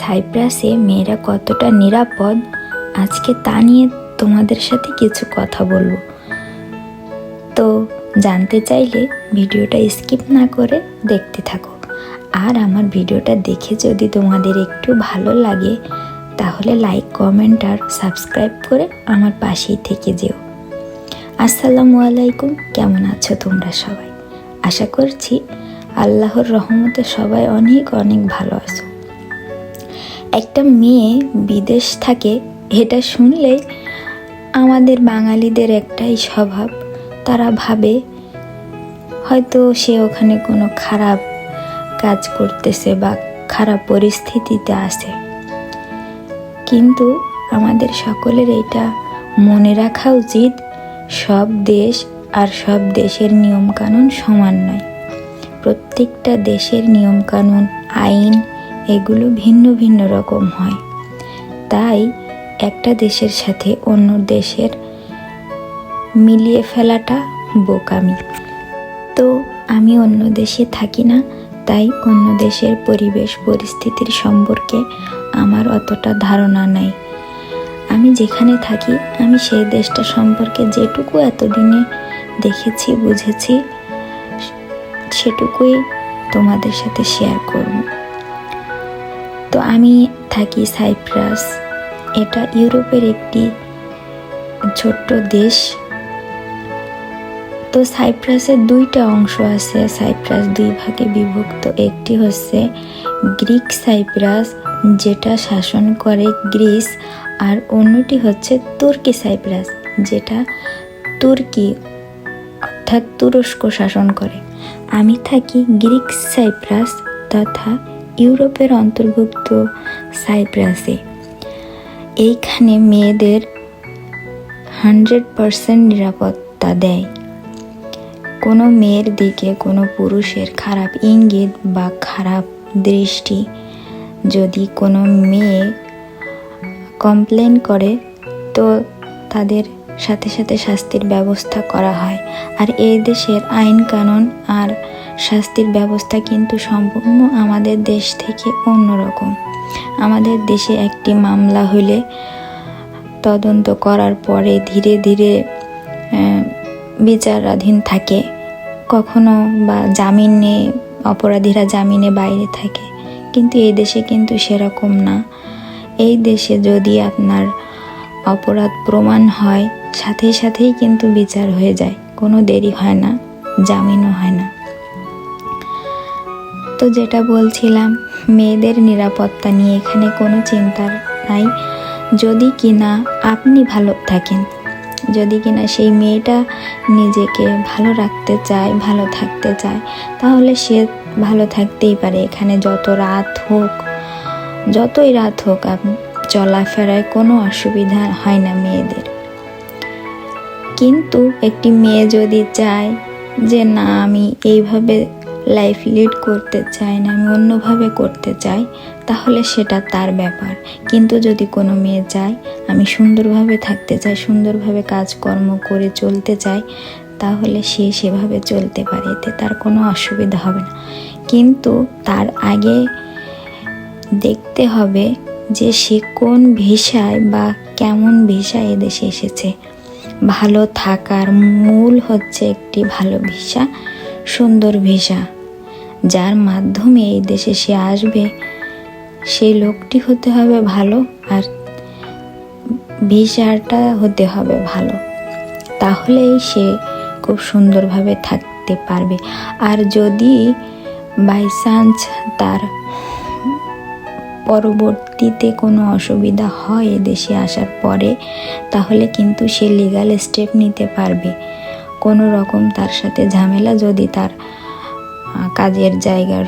সাইপ্রাসে মেয়েরা কতটা নিরাপদ, আজকে তা নিয়ে তোমাদের সাথে কিছু কথা বলব। তো জানতে চাইলে ভিডিওটা স্কিপ না করে দেখতে থাকো। আর আমার ভিডিওটা দেখে যদি তোমাদের একটু ভালো লাগে, তাহলে লাইক, কমেন্ট আর সাবস্ক্রাইব করে আমার পাশেই থেকে যেও। আসসালামু আলাইকুম, কেমন আছো তোমরা সবাই? আশা করছি আল্লাহর রহমতে সবাই অনেক অনেক ভালো আছো। একটা মেয়ে বিদেশ থাকে, এটা শুনলে আমাদের বাঙালিদের একটাই স্বভাব। তারা ভাবে, হয়তো সে ওখানে কোনো খারাপ কাজ করতেছে বা খারাপ পরিস্থিতিতে আছে। কিন্তু আমাদের সকলের এটা মনে রাখা উচিত, সব দেশ আর সব দেশের নিয়মকানুন সমান নয়। প্রত্যেকটা দেশের নিয়মকানুন, আইন এগুলো ভিন্ন ভিন্ন রকম হয়। তাই একটা দেশের সাথে অন্য দেশের মিলিয়ে ফেলাটা বোকামি। তো আমি অন্য দেশে থাকি না, তাই অন্য দেশের পরিবেশ, পরিস্থিতির সম্পর্কে আমার অতটা ধারণা নাই। আমি যেখানে থাকি, আমি সেই দেশটা সম্পর্কে যেটুকু এতদিনে দেখেছি, বুঝেছি, সেটুকুই তোমাদের সাথে শেয়ার করব। তো আমি থাকি সাইপ্রাস। এটা ইউরোপের একটি ছোট্ট দেশ। তো সাইপ্রাসের দুইটা অংশ আছে, সাইপ্রাস দুই ভাগে বিভক্ত। একটি হচ্ছে গ্রিক সাইপ্রাস, যেটা শাসন করে গ্রিস, আর অন্যটি হচ্ছে তুর্কি সাইপ্রাস, যেটা তুর্কি অর্থাৎ তুরস্ক শাসন করে। আমি থাকি গ্রিক সাইপ্রাস তথা ইউরোপের অন্তর্ভুক্ত সাইপ্রাসে। এইখানে মেয়েদের হান্ড্রেড পারসেন্ট নিরাপত্তা দেয়। কোনো মেয়ের দিকে কোনো পুরুষের খারাপ ইঙ্গিত বা খারাপ দৃষ্টি যদি কোনো মেয়ে কমপ্লেন করে, তো তাদের সাথে সাথে শাস্তির ব্যবস্থা করা হয়। আর এই দেশের আইন কানুন আর শাস্তির ব্যবস্থা কিন্তু সম্পূর্ণ আমাদের দেশ থেকে অন্যরকম। আমাদের দেশে একটি মামলা হলে তদন্ত করার পরে ধীরে ধীরে বিচারাধীন থাকে। কখনো বা জামিন, অপরাধীরা জামিনে বাইরে থাকে। কিন্তু এই দেশে কিন্তু সেরকম না। এই দেশে যদি আপনার অপরাধ প্রমাণ হয়, সাথে সাথেই কিন্তু বিচার হয়ে যায়। কোনো দেরি হয় না, জামিনও হয় না। তো যেটা বলছিলাম, মেয়েদের নিরাপত্তা নিয়ে এখানে কোনো চিন্তা নাই। যদি কিনা আপনি ভালো থাকেন, যদি কিনা সেই মেয়েটা নিজেকে ভালো রাখতে চায়, ভালো থাকতে চায়, তাহলে সে ভালো থাকতেই পারে। এখানে যত রাত হোক, যতই রাত হোক চলাফেরায় কোনো অসুবিধা হয় না মেয়েদের। কিন্তু একটি মেয়ে যদি চায় যে, না, আমি এইভাবে লাইফ লিড করতে চাই না, আমি অন্যভাবে করতে চাই, তাহলে সেটা তার ব্যাপার। কিন্তু যদি কোনো মেয়ে চায়, আমি সুন্দরভাবে থাকতে চাই, সুন্দরভাবে কাজকর্ম করে চলতে চাই, তাহলে সে সেভাবে চলতে পারে, এতে তার কোনো অসুবিধা হবে না। কিন্তু তার আগে দেখতে হবে যে সে কোন ভিসায় বা কেমন ভিসায় এদেশে এসেছে। ভালো থাকার মূল হচ্ছে একটি ভালো ভিসা সুন্দর ভিসা, যার মাধ্যমে এই দেশে সে আসবে, সেই লোকটি হতে হবে ভালো আর ভিসাটা হতে হবে ভালো। তাহলেই সে খুব সুন্দরভাবে থাকতে পারবে। আর যদি বাই চান্স তার পরবর্তীতে কোনো অসুবিধা হয় দেশে আসার পরে, তাহলে কিন্তু সে লিগাল স্টেপ নিতে পারবে। কোনো রকম তার সাথে ঝামেলা যদি তার কাজের জায়গার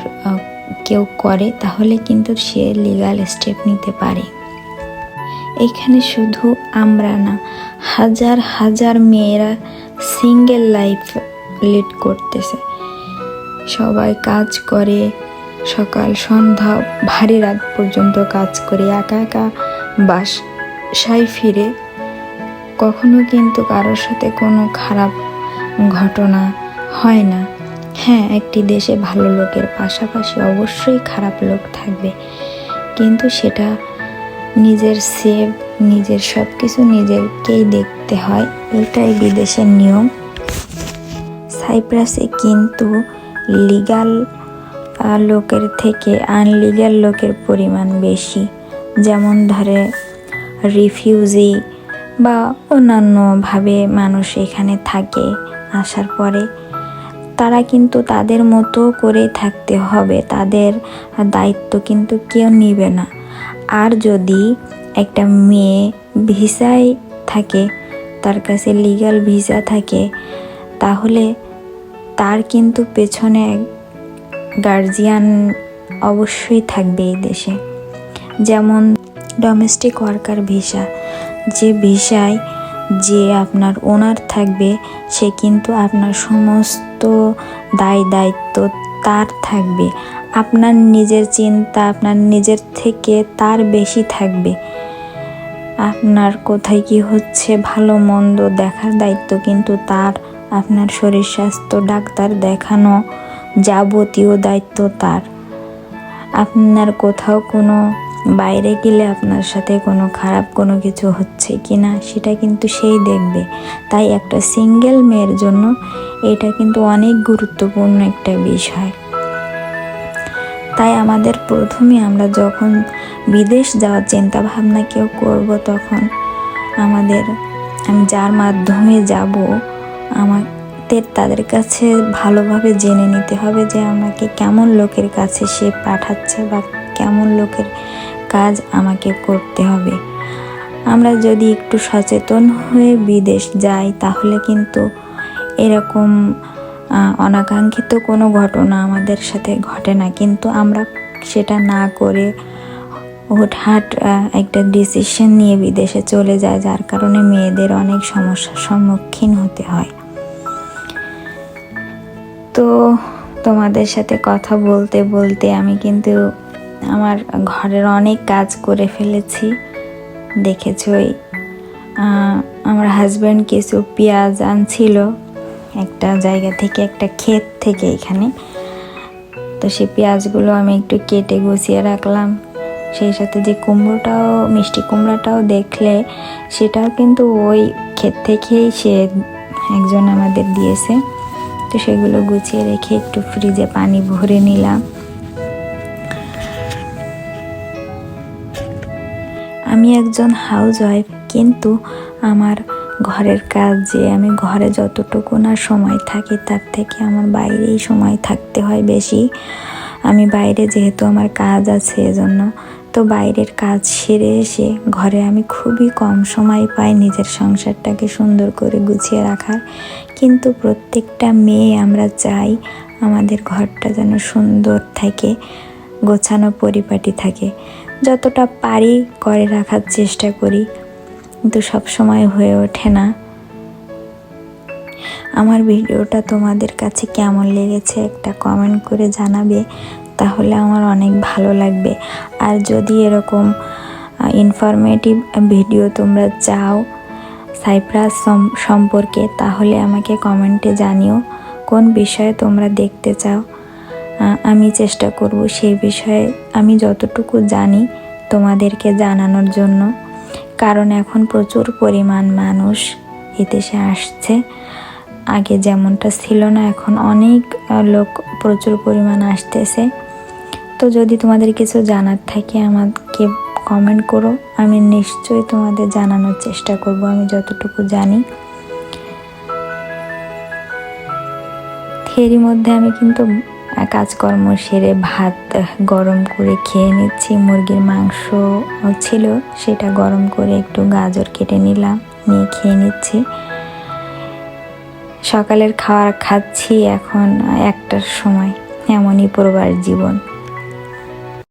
কেউ করে, তাহলে কিন্তু সে লিগাল স্টেপ নিতে পারে। এখানে শুধু আমরা না, হাজার হাজার মেয়েরা সিঙ্গেল লাইফ লিড করতেছে। সবাই কাজ করে, সকাল, সন্ধ্যা, ভারী রাত পর্যন্ত কাজ করে, একা একা বাসায় ফিরে। কখনো কিন্তু কারোর সাথে কোনো খারাপ ঘটনা হয় না। হ্যাঁ একটি দেশে ভালো লোকের পাশাপাশি অবশ্যই খারাপ লোক থাকবে। কিন্তু সেটা নিজের সেভ, নিজের সব কিছু নিজেরকেই দেখতে হয়। এটাই বিদেশের নিয়ম। সাইপ্রাসে কিন্তু লিগাল লোকের থেকে আনলিগাল লোকের পরিমাণ বেশি। যেমন ধরে, রিফিউজি বা অন্যান্যভাবে মানুষ এখানে থাকে আসার পরে, তারা কিন্তু তাদের মতো করেই থাকতে হবে। তাদের দায়িত্ব কিন্তু কেউ নিবে না। আর যদি একটা মেয়ে ভিসায় থাকে, তার কাছে লিগ্যাল ভিসা থাকে, তাহলে তার কিন্তু পেছনে গার্জিয়ান অবশ্যই থাকবে এই দেশে। যেমন ডোমেস্টিক ওয়ার্কার ভিসা যে ভিসায় যে আপনার ওনার থাকবে, সে কিন্তু আপনার সমস্ত দায় দায়িত্ব তার থাকবে। আপনার নিজের চিন্তা, আপনার নিজের থেকে তার বেশি থাকবে। আপনার কোথায় কি হচ্ছে ভালো মন্দ দেখার দায়িত্ব কিন্তু তার। আপনার শরীর স্বাস্থ্য, ডাক্তার দেখানো যাবতীয় দায়িত্ব তার। আপনার কোথাও কোনো বাইরে গেলে আপনার সাথে কোনো খারাপ কোনো কিছু হচ্ছে কি না সেটা কিন্তু সেই দেখবে। তাই একটা সিঙ্গেল মেয়ের জন্য এটা কিন্তু অনেক গুরুত্বপূর্ণ একটা বিষয়। তাই আমাদের প্রথমে আমরা যখন বিদেশ যাওয়ার চিন্তা ভাবনা কেউ করব তখন আমাদের আমি যার মাধ্যমে যাব, আমাদের তাদের কাছে ভালোভাবে জেনে নিতে হবে যে আমাকে কেমন লোকের কাছে সে পাঠাচ্ছে বা কেমন লোকের কাজ আমাকে করতে হবে। আমরা যদি একটু সচেতন হয়ে বিদেশ যাই, তাহলে কিন্তু এরকম অনাকাঙ্ক্ষিত কোনো ঘটনা আমাদের সাথে ঘটে না। কিন্তু আমরা সেটা না করে হুটহাট একটা ডিসিশন নিয়ে বিদেশে চলে যায় যার কারণে মেয়েদের অনেক সমস্যার সম্মুখীন হতে হয়। তো তোমাদের সাথে কথা বলতে বলতে আমি কিন্তু আমার ঘরের অনেক কাজ করে ফেলেছি। দেখেছই আমার হাজব্যান্ড কিছু পেঁয়াজ আনছিল একটা জায়গা থেকে, একটা ক্ষেত থেকে এখানে। তো সেই পেঁয়াজগুলো আমি একটু কেটে গুছিয়ে রাখলাম। সেই সাথে যে কুমড়োটাও, মিষ্টি কুমড়োটাও দেখলে সেটাও কিন্তু ওই ক্ষেত থেকেই সে একজন আমাদের দিয়েছে। তো সেগুলো গুছিয়ে রেখে একটু ফ্রিজে পানি ভরে নিলাম। আমি একজন হাউস ওয়াইফ কিন্তু আমার ঘরের কাজ যে আমি ঘরে যতটুকু না সময় থাকি, তার থেকে আমার বাইরেই সময় থাকতে হয় বেশি। আমি বাইরে যেহেতু আমার কাজ আছে এজন্য, তো বাইরের কাজ সেরে এসে ঘরে আমি খুবই কম সময় পাই নিজের সংসারটাকে সুন্দর করে গুছিয়ে রাখার। কিন্তু প্রত্যেকটা মেয়ে আমরা চাই আমাদের ঘরটা যেন সুন্দর থাকে, গোছানো পরিপাটি থাকে। যতটা পারি করে রাখার চেষ্টা করি, কিন্তু সব সময় হয়ে ওঠে না। আমার ভিডিওটা তোমাদের কাছে কেমন লেগেছে একটা কমেন্ট করে জানাবে, তাহলে আমার অনেক ভালো লাগবে। আর যদি এরকম ইনফরমেটিভ ভিডিও তোমরা চাও সাইপ্রাস সম্পর্কে, তাহলে আমাকে কমেন্টে জানিও কোন বিষয়ে তোমরা দেখতে চাও। আমি চেষ্টা করব সেই বিষয়ে আমি যতটুকু জানি তোমাদেরকে জানানোর জন্য, কারণ এখন প্রচুর পরিমাণ মানুষ এদেশে আসছে। আগে যেমনটা ছিল না, এখন অনেক লোক প্রচুর পরিমাণ আসতেছে। তো যদি তোমাদের কিছু জানার থাকে, আমাকে কমেন্ট করো। আমি নিশ্চয়ই তোমাদের জানানোর চেষ্টা করব, আমি যতটুকু জানি। এরই মধ্যে আমি কিন্তু কাজকর্ম সেরে ভাত গরম করে খেয়ে নিচ্ছি। মুরগির মাংস ছিল, সেটা গরম করে একটু গাজর কেটে নিলাম, নিয়ে খেয়ে নিচ্ছি। সকালের খাওয়ার খাচ্ছি এখন একটার সময়, এমনই পড়বার জীবন।